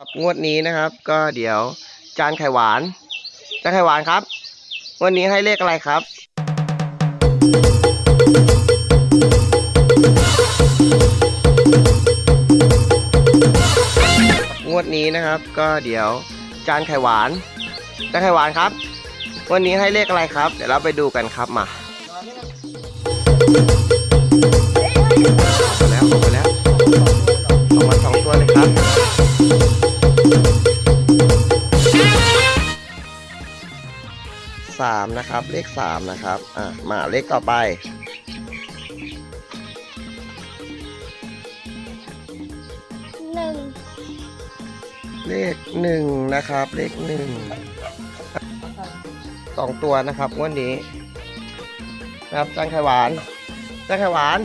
ครับงวดนี้นะครับ ก็เดี๋ยวจานไข่หวาน จานไข่หวานครับงวดนี้ให้เลขอะไรครับ งวดนี้นะครับ ก็เดี๋ยวจานไข่หวาน จานไข่หวานครับงวันนี้ให้เลขอะไรครับ เดี๋ยวเราไปดูกันครับมา 3 นะครับ เลข 3 นะครับ อะ มาเลขต่อไป หนึ่งเลข 1 นะครับ เลขหนึ่งสองตัวนะครับงวันนี้ นะครับจ้างไข่หวานจ้างไข่หวาน